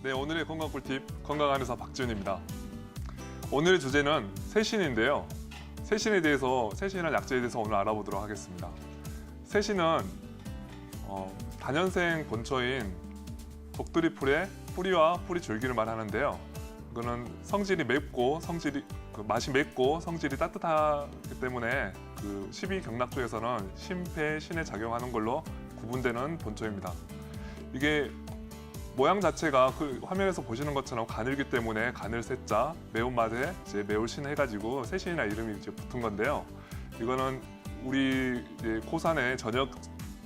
네, 오늘의 건강 꿀팁 건강한 의사 박지훈입니다. 오늘의 주제는 세신인데요. 세신에 대해서 세신이라는 약재에 대해서 오늘 알아보도록 하겠습니다. 세신은 어, 다년생 본초인 독두리 풀의 뿌리와 뿌리 줄기를 말하는데요. 이거는 성질이 맵고 성질이 그 맛이 맵고 성질이 따뜻하기 때문에 그 12경락 쪽에서는 심폐 신에 작용하는 걸로 구분되는 본초입니다. 이게 모양 자체가 그 화면에서 보시는 것처럼 가늘기 때문에 가늘 세자 매운맛에 이제 매울 신 해가지고 세신이나 이름이 이제 붙은 건데요. 이거는 우리 고산의 전역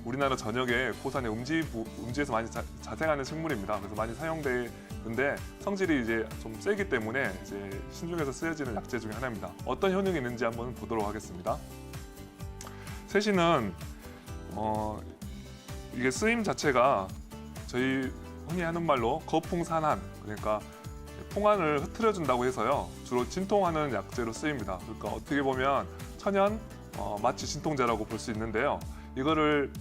우리나라 전역에 고산의 음지 부- 음지에서 많이 자, 자생하는 식물입니다. 그래서 많이 사용되는데 성질이 이제 좀 세기 때문에 이제 신중에서 쓰여지는 약재 중에 하나입니다. 어떤 효능이 있는지 한번 보도록 하겠습니다. 세신은 어, 이게 쓰임 자체가 저희 흔히 하는 말로 거풍산한 그러니까 풍안을 흐트려 준다고 해서요 주로 진통하는 약재로 쓰입니다. 그러니까 어떻게 보면 천연 어, 마취 진통제라고 볼 수 있는데요. 이거를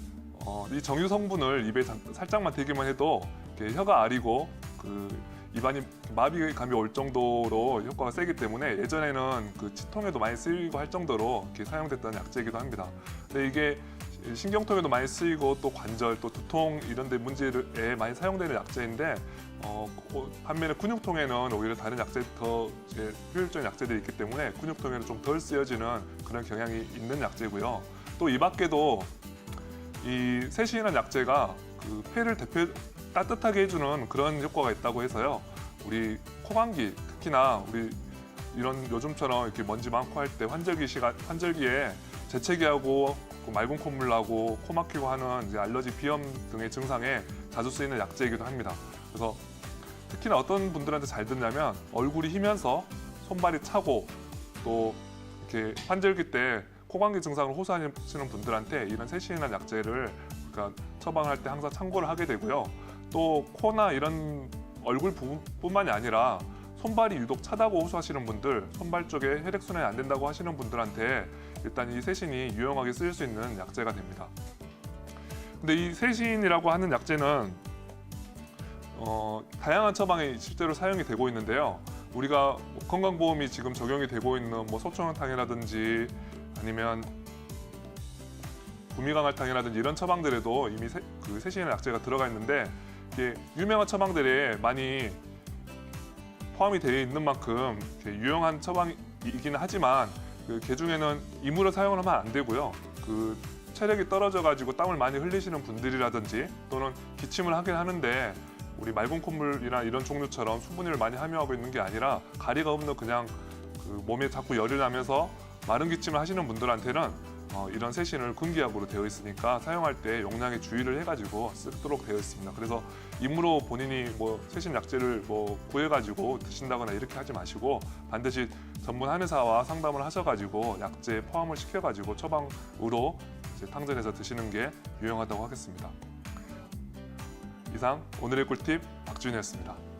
어, 이 정유 성분을 입에 잠- 살짝만 대기만 해도 이렇게 혀가 아리고 그 입안이 마비감이 올 정도로 효과가 세기 때문에 예전에는 그 치통에도 많이 쓰이고 할 정도로 이렇게 사용됐던 약재이기도 합니다. 근데 이게 신경통에도 많이 쓰이고 또 관절 또 두통 이런 데 문제에 많이 사용되는 약재인데 어, 어, 반면에 근육통에는 오히려 다른 약재 더 이제 효율적인 약재들이 있기 때문에 근육통에는 좀 덜 쓰여지는 그런 경향이 있는 약재고요. 또 이 밖에도 이 세신이라는 약재가 그 폐를 대표 따뜻하게 해주는 그런 효과가 있다고 해서요. 우리 코감기 특히나 우리 이런 요즘처럼 이렇게 먼지 많고 할 때 환절기 시간 환절기에 재채기하고 그 맑은 콧물 나고 코 막히고 하는 이제 알러지 비염 등의 증상에 자주 쓰이는 약재이기도 합니다. 그래서 특히나 어떤 분들한테 잘 듣냐면 얼굴이 희면서 손발이 차고 또 이렇게 환절기 때 코감기 증상을 호소하시는 분들한테 이런 세신이라는 약재를 그러니까 처방할 때 항상 참고를 하게 되고요. 또 코나 이런 얼굴 부분뿐만이 아니라 손발이 유독 차다고 호소하시는 분들, 손발 쪽에 혈액 순환이 안 된다고 하시는 분들한테 일단 이 세신이 유용하게 쓰일 수 있는 약재가 됩니다. 근데 이 세신이라고 하는 약재는 어, 다양한 처방에 실제로 사용이 되고 있는데요. 우리가 뭐 건강보험이 지금 적용이 되고 있는 뭐 소청탕이라든지 아니면 구미강알탕이라든지 이런 처방들에도 이미 세, 그 세신의 약재가 들어가 있는데 이게 유명한 처방들에 많이 포함이 되어 있는 만큼 유용한 처방이기는 하지만 그 개중에는 이물을 사용을 하면 안 되고요. 그 체력이 떨어져 가지고 땀을 많이 흘리시는 분들이라든지 또는 기침을 하긴 하는데 우리 맑은 콧물이나 이런 종류처럼 수분을 많이 함유하고 있는 게 아니라 가리가 없는 그냥 그 몸에 자꾸 열이 나면서 마른 기침을 하시는 분들한테는 어, 이런 세신을 금기약으로 되어 있으니까 사용할 때 용량에 주의를 해가지고 쓰도록 되어 있습니다. 그래서 임으로 본인이 뭐 세신 약재를 뭐 구해가지고 드신다거나 이렇게 하지 마시고 반드시 전문 한의사와 상담을 하셔가지고 약재에 포함을 시켜가지고 처방으로 탕전해서 드시는 게 유용하다고 하겠습니다. 이상 오늘의 꿀팁 박준이었습니다.